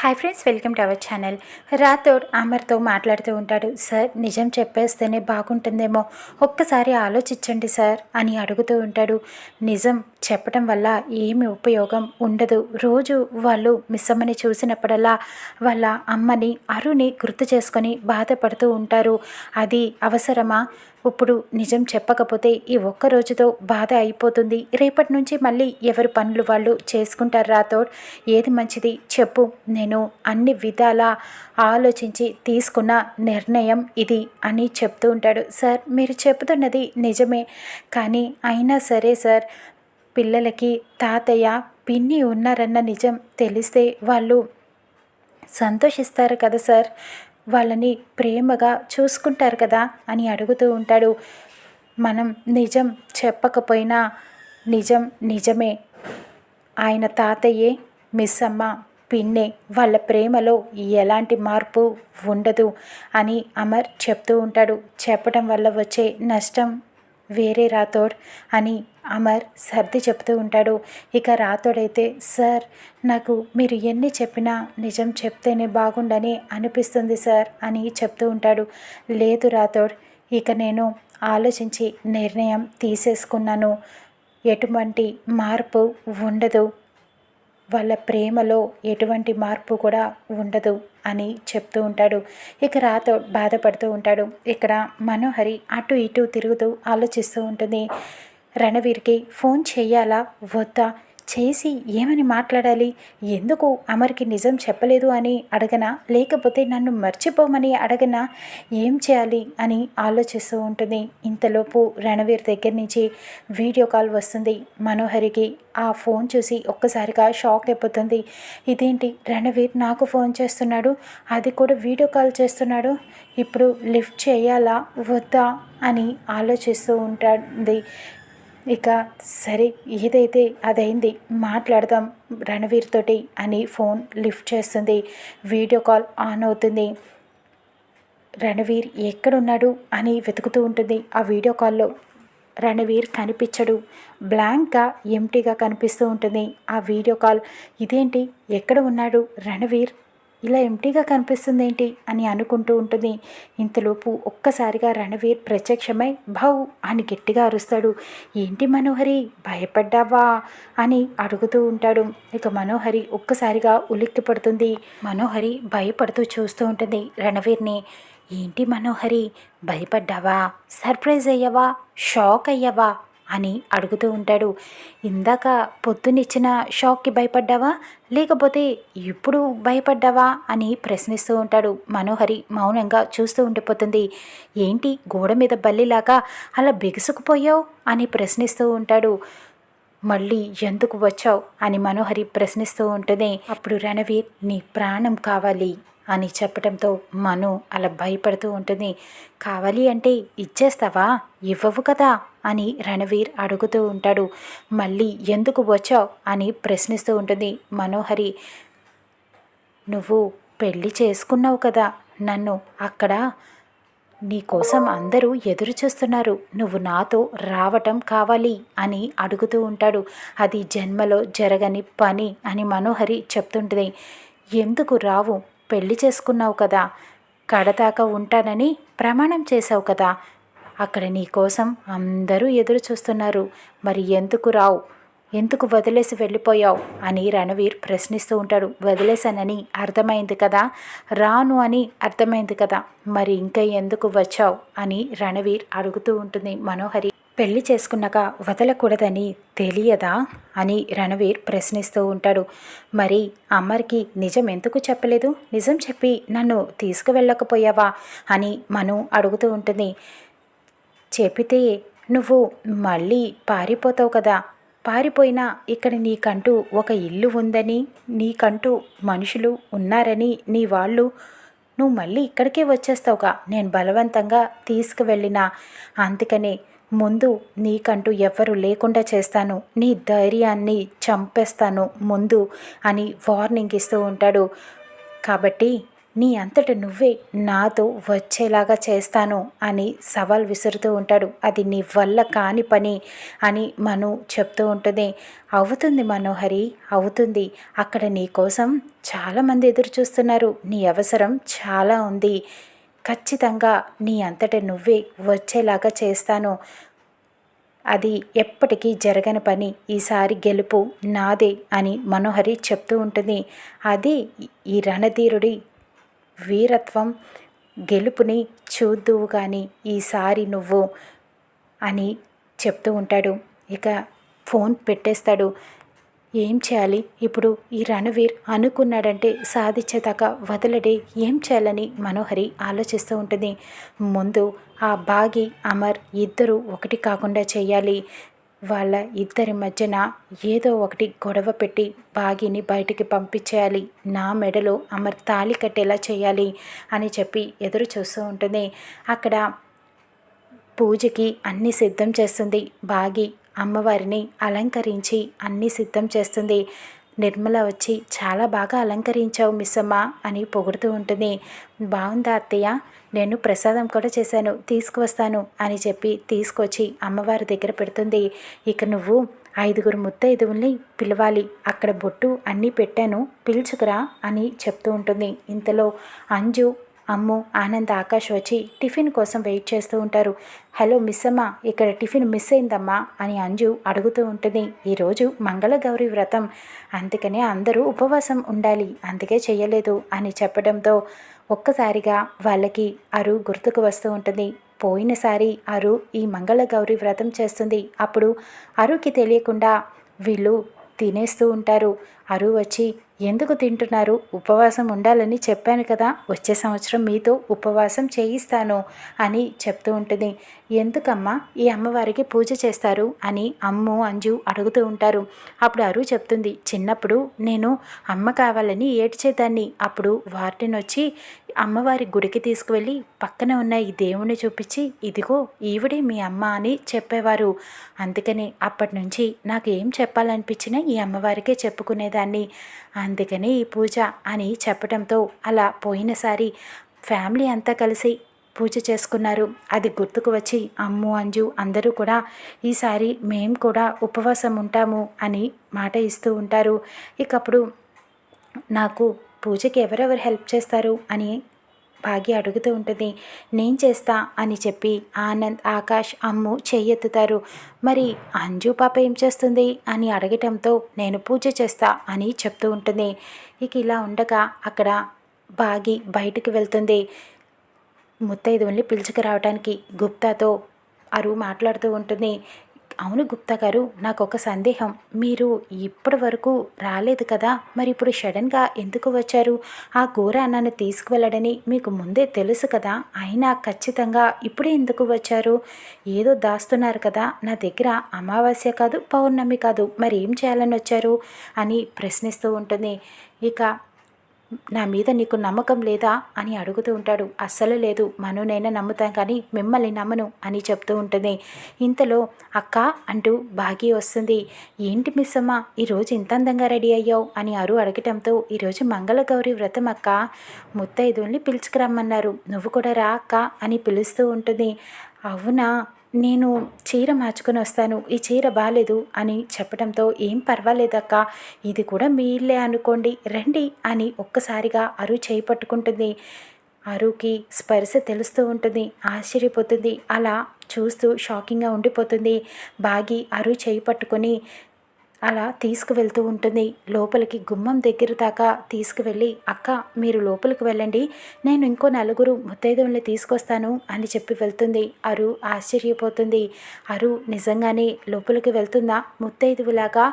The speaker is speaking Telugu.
Hi friends welcome to our channel. Rathod అమర్తో మాట్లాడుతూ ఉంటాడు సార్ నిజం చెప్పేస్తేనే బాగుంటుందేమో. ఒక్కసారి ఆలోచించండి సార్ అని అడుగుతూ ఉంటాడు. నిజం చెప్పడం వల్ల ఏమి ఉపయోగం ఉండదు. రోజు వాళ్ళు మిస్ అమ్మని చూసినప్పుడల్లా వాళ్ళ అమ్మని అరుని గుర్తు చేసుకొని బాధపడుతూ ఉంటారు. అది అవసరమా? ఇప్పుడు నిజం చెప్పకపోతే ఈ ఒక్క రోజుతో బాధ అయిపోతుంది. రేపటి నుంచి మళ్ళీ ఎవరి పనులు వాళ్ళు చేసుకుంటారు రాతో ఏది మంచిది చెప్పు. నేను అన్ని విధాలా ఆలోచించి తీసుకున్న నిర్ణయం ఇది అని చెప్తూ ఉంటాడు. సార్ మీరు చెప్తున్నది నిజమే. కానీ అయినా సరే సార్ పిల్లలకి తాతయ్య పిన్ని ఉన్నారన్న నిజం తెలిస్తే వాళ్ళు సంతోషిస్తారు కదా సార్? వాళ్ళని ప్రేమగా చూసుకుంటారు కదా అని అడుగుతూ ఉంటాడు. మనం నిజం చెప్పకపోయినా నిజం నిజమే. ఆయన తాతయ్యే మిస్ అమ్మ పిన్నే వాళ్ళ ప్రేమలో ఎలాంటి మార్పు ఉండదు అని అమర్ చెప్తూ ఉంటాడు. చెప్పడం వల్ల వచ్చే నష్టం వేరే రాతోడ్ అని అమర్ సర్ది చెప్తూ ఉంటాడు. ఇక రాతోడైతే సార్ నాకు మీరు ఎన్ని చెప్పినా నిజం చెప్తేనే బాగుండని అనిపిస్తుంది సార్ అని చెప్తూ ఉంటాడు. లేదు రాతోడ్ ఇక నేను ఆలోచించి నిర్ణయం తీసేసుకున్నాను. ఎటువంటి మార్పు ఉండదు. వాళ్ళ ప్రేమలో ఎటువంటి మార్పు కూడా ఉండదు అని చెప్తూ ఉంటాడు. ఇక రాతో బాధపడుతూ ఉంటాడు. ఇక్కడ మనోహరి అటు ఇటు తిరుగుతూ ఆలోచిస్తూ ఉంటుంది. రణవీర్కి ఫోన్ చేయాలా? వద్దా? చేసి ఏమని మాట్లాడాలి? ఎందుకు అమర్కి నిజం చెప్పలేదు అని అడగనా? లేకపోతే నన్ను మర్చిపోమని అడగనా? ఏం చేయాలి? అని ఆలోచిస్తూ ఉంటుంది. ఇంతలోపు రణవీర్ దగ్గర నుంచి వీడియో కాల్ వస్తుంది. మనోహరికి ఆ ఫోన్ చూసి ఒక్కసారిగా షాక్ అయిపోతుంది. ఇదేంటి? రణవీర్ నాకు ఫోన్ చేస్తున్నాడు. అది కూడా వీడియో కాల్ చేస్తున్నాడు. ఇప్పుడు లిఫ్ట్ చేయాలా? వద్దా? అని ఆలోచిస్తూ ఉంటుంది. ఇక సరే ఏదైతే అదైంది మాట్లాడదాం రణవీర్ తోటి అని ఫోన్ లిఫ్ట్ చేస్తుంది. వీడియో కాల్ ఆన్ అవుతుంది. రణవీర్ ఎక్కడున్నాడు అని వెతుకుతూ ఉంటుంది. ఆ వీడియో కాల్లో రణవీర్ కనిపించడు. బ్లాంక్గా ఎంటీగా కనిపిస్తూ ఉంటుంది. ఆ వీడియో కాల్ ఇదేంటి? ఎక్కడ ఉన్నాడు రణవీర్? ఇలా ఎంటీగా కనిపిస్తుంది ఏంటి అని అనుకుంటూ ఉంటుంది. ఇంతలోపు ఒక్కసారిగా రణవీర్ ప్రత్యక్షమై భౌ అని గట్టిగా అరుస్తాడు. ఏంటి మనోహరి భయపడ్డావా? అని అడుగుతూ ఉంటాడు. ఇక మనోహరి ఒక్కసారిగా ఉలిక్కి పడుతుంది. మనోహరి భయపడుతూ చూస్తూ ఉంటుంది రణవీర్ని. ఏంటి మనోహరి భయపడ్డావా? సర్ప్రైజ్ అయ్యావా? షాక్ అయ్యావా? అని అడుగుతూ ఉంటాడు. ఇందాక పొద్దునిచ్చిన షాక్కి భయపడ్డావా? లేకపోతే ఇప్పుడు భయపడ్డావా? అని ప్రశ్నిస్తూ ఉంటాడు. మనోహరి మౌనంగా చూస్తూ ఉండిపోతుంది. ఏంటి గోడ మీద బల్లిలాగా అలా బిగుసుకుపోయావు? అని ప్రశ్నిస్తూ ఉంటాడు. మళ్ళీ ఎందుకు వచ్చావు? అని మనోహరి ప్రశ్నిస్తూ ఉంటుంది అప్పుడు రణవీర్ నీ ప్రాణం కావాలి. అని చెప్పడంతో మను అలా భయపడుతూ ఉంటుంది. కావాలి అంటే ఇచ్చేస్తావా? ఇవ్వవు కదా? అని రణవీర్ అడుగుతూ ఉంటాడు. మళ్ళీ ఎందుకు వచ్చావు? అని ప్రశ్నిస్తూ ఉంటుంది మనోహరి. నువ్వు పెళ్ళి చేసుకున్నావు కదా. నన్ను అక్కడ నీకోసం అందరూ ఎదురు చూస్తున్నారు. నువ్వు నాతో రావటం కావాలి అని అడుగుతూ ఉంటాడు. అది జన్మలో జరగని పని అని మనోహరి చెప్తుంటుంది. ఎందుకు రావు? పెళ్ళి చేసుకున్నావు కదా. కడదాకా ఉంటానని ప్రమాణం చేశావు కదా. అక్కడ నీ కోసం అందరూ ఎదురు చూస్తున్నారు. మరి ఎందుకు రావు? ఎందుకు వదిలేసి వెళ్ళిపోయావు? అని రణవీర్ ప్రశ్నిస్తూ ఉంటాడు. వదిలేశానని అర్థమైంది కదా. రాను అని అర్థమైంది కదా. మరి ఇంకా ఎందుకు వచ్చావు? అని రణవీర్ అడుగుతూ ఉంటుంది మనోహరి. పెళ్ళి చేసుకున్నాక వదలకూడదని తెలియదా? అని రణవీర్ ప్రశ్నిస్తూ ఉంటాడు. మరి అమ్మరికి నిజం ఎందుకు చెప్పలేదు? నిజం చెప్పి నన్ను తీసుకువెళ్ళకపోయావా? అని మను అడుగుతూ ఉంటుంది. చెప్పితే నువ్వు మళ్ళీ పారిపోతావు కదా. పారిపోయినా ఇక్కడ నీకంటూ ఒక ఇల్లు ఉందని నీకంటూ మనుషులు ఉన్నారని నీ వాళ్ళు. నువ్వు మళ్ళీ ఇక్కడికే వచ్చేస్తావుగా. నేను బలవంతంగా తీసుకువెళ్ళినా. అందుకనే ముందు నీకంటూ ఎవ్వరు లేకుండా చేస్తాను. నీ ధైర్యాన్ని చంపేస్తాను ముందు అని వార్నింగ్ ఇస్తూ ఉంటాడు. కాబట్టి నీ అంతట నువ్వే నాతో వచ్చేలాగా చేస్తాను అని సవాల్ విసురుతూ ఉంటాడు. అది నీ వల్ల కాని పని అని మను చెప్తూ ఉంటుంది. అవుతుంది మనోహరి అవుతుంది. అక్కడ నీ కోసం చాలామంది ఎదురు చూస్తున్నారు నీ అవసరం చాలా ఉంది. ఖచ్చితంగా నీ అంతట నువ్వే వచ్చేలాగా చేస్తాను. అది ఎప్పటికీ జరగని పని. ఈసారి గెలుపు నాదే అని మనోహరి చెప్తూ ఉంటుంది. అది ఈ రణధీరుడి వీరత్వం. గెలుపుని చూద్దువు కానీ ఈసారి నువ్వు అని చెప్తూ ఉంటాడు. ఇక ఫోన్ పెట్టేస్తాడు. ఏం చేయాలి? ఇప్పుడు ఈ రణవీర్ అనుకున్నాడంటే సాధించేదాకా వదలడే ఏం చేయాలని మనోహరి ఆలోచిస్తూ ఉంటుంది. ముందు ఆ బాగి అమర్ ఇద్దరు ఒకటి కాకుండా చేయాలి. వాళ్ళ ఇద్దరి మధ్యన ఏదో ఒకటి గొడవ పెట్టి బాగిని బయటికి పంపించేయాలి. నా మెడలో అమర్ తాళి కట్టేలా చేయాలి అని చెప్పి ఎదురు చూస్తూ ఉంటుంది. అక్కడ పూజకి అన్ని సిద్ధం చేస్తుంది. బాగి అమ్మవారిని అలంకరించి అన్నీ సిద్ధం చేస్తుంది. నిర్మల వచ్చి చాలా బాగా అలంకరించావు మిస్సమ్మ అని పొగుడుతూ ఉంటుంది. బాగుందా అత్తయ్య? నేను ప్రసాదం కూడా చేశాను. తీసుకువస్తాను అని చెప్పి తీసుకొచ్చి అమ్మవారి దగ్గర పెడుతుంది. ఇక నువ్వు ఐదుగురు ముత్తైదువుల్ని పిలవాలి. అక్కడ బొట్టు అన్నీ పెట్టాను. పిలుచుకురా అని చెప్తూ ఉంటుంది. ఇంతలో అంజు అమ్ము ఆనంద్ ఆకాష్ వచ్చి టిఫిన్ కోసం వెయిట్ చేస్తూ ఉంటారు. హలో మిస్ అమ్మా ఇక్కడ టిఫిన్ మిస్ అయిందమ్మా అని అంజు అడుగుతూ ఉంటుంది. ఈరోజు మంగళగౌరి వ్రతం. అందుకనే అందరూ ఉపవాసం ఉండాలి అందుకే చేయలేదు అని చెప్పడంతో ఒక్కసారిగా వాళ్ళకి అరు గుర్తుకు వస్తూ ఉంటుంది. పోయినసారి అరు ఈ మంగళగౌరి వ్రతం చేస్తుంది. అప్పుడు అరుకి తెలియకుండా వీళ్ళు తినేస్తూ ఉంటారు. అరు వచ్చి ఎందుకు తింటున్నారు? ఉపవాసం ఉండాలని చెప్పాను కదా. వచ్చే సంవత్సరం మీతో ఉపవాసం చేయిస్తాను అని చెప్తూ ఉంటుంది. ఎందుకమ్మా? ఈ అమ్మవారికి పూజ చేస్తారు? అని అమ్ము అంజు అడుగుతూ ఉంటారు. అప్పుడు అరు చెప్తుంది చిన్నప్పుడు నేను అమ్మ కావాలని ఏడ్చేదాన్ని. అప్పుడు వార్డెన్ వచ్చి అమ్మవారి గుడికి తీసుకువెళ్ళి పక్కన ఉన్న ఈ దేవుణ్ణి చూపించి ఇదిగో ఈవిడే మీ అమ్మ అని చెప్పేవారు. అందుకని అప్పటి నుంచి నాకు ఏం చెప్పాలనిపించినా ఈ అమ్మవారికే చెప్పుకునేదాన్ని. అందుకని ఈ పూజ అని చెప్పడంతో అలా పోయినసారి ఫ్యామిలీ అంతా కలిసి పూజ చేసుకున్నారు. అది గుర్తుకు వచ్చి అమ్ము అంజు అందరూ కూడా ఈసారి మేము కూడా ఉపవాసం ఉంటాము అని మాట ఇస్తూ ఉంటారు. ఇకప్పుడు నాకు పూజకి ఎవరెవరు హెల్ప్ చేస్తారు అని భాగ్య అడుగుతూ ఉంటుంది. నేను చేస్తా అని చెప్పి ఆనంద్ ఆకాష్ అమ్ము చెయ్యెత్తుతారు. మరి అంజు పాప ఏం చేస్తుంది? అని అడగటంతో నేను పూజ చేస్తా అని చెప్తూ ఉంటుంది. ఇక ఇలా ఉండగా అక్కడ బాగి బయటికి వెళ్తుంది. ముత్తైదువుల్ని పిలుచుకురావడానికి గుప్తాతో అరు మాట్లాడుతూ ఉంటుంది. అవును గుప్తా గారు నాకు ఒక సందేహం. మీరు ఇప్పటి వరకు రాలేదు కదా మరి ఇప్పుడు సడన్గా ఎందుకు వచ్చారు? ఆ ఘోర నన్ను తీసుకువెళ్ళడని మీకు ముందే తెలుసు కదా అయినా ఖచ్చితంగా ఇప్పుడే ఎందుకు వచ్చారు? ఏదో దాస్తున్నారు కదా నా దగ్గర అమావాస్య కాదు పౌర్ణమి కాదు మరి ఏం చేయాలని వచ్చారు? అని ప్రశ్నిస్తూ ఉంటుంది. ఇక నా మీద నీకు నమ్మకం లేదా అని అడుగుతూ ఉంటాడు. అస్సలు లేదు. మనునైనా నమ్ముతాం కానీ మిమ్మల్ని నమ్మను అని చెప్తూ ఉంటుంది. ఇంతలో అక్క అంటూ భాగ్య వస్తుంది. ఏంటి మిస్ అమ్మ ఈరోజు ఇంత అందంగా రెడీ అయ్యావు అని అరు అడగటంతో ఈరోజు మంగళగౌరి వ్రతం అక్క. ముత్తైదుల్ని పిలుచుకురమ్మన్నారు. నువ్వు కూడా రా అక్క అని పిలుస్తూ ఉంటుంది. అవునా? నేను చీర మార్చుకొని వస్తాను ఈ చీర బాగాలేదు అని చెప్పడంతో ఏం పర్వాలేదక్క ఇది కూడా మీ ఇల్లే అనుకోండి రండి అని ఒక్కసారిగా అరు చేయి పట్టుకుంటుంది. అరుకి స్పర్శ తెలుస్తూ ఉంటుంది ఆశ్చర్యపోతుంది అలా చూస్తూ షాకింగ్గా ఉండిపోతుంది. బాగి అరు చేయి పట్టుకొని అలా తీసుకువెళ్తూ ఉంటుంది. లోపలికి గుమ్మం దగ్గర దాకా తీసుకువెళ్ళి అక్క మీరు లోపలికి వెళ్ళండి. నేను ఇంకో నలుగురు ముత్తైదువుల్ని తీసుకొస్తాను అని చెప్పి వెళ్తుంది. అరు ఆశ్చర్యపోతుంది. అరు నిజంగానే లోపలికి వెళ్తుందా? ముత్తైదువులాగా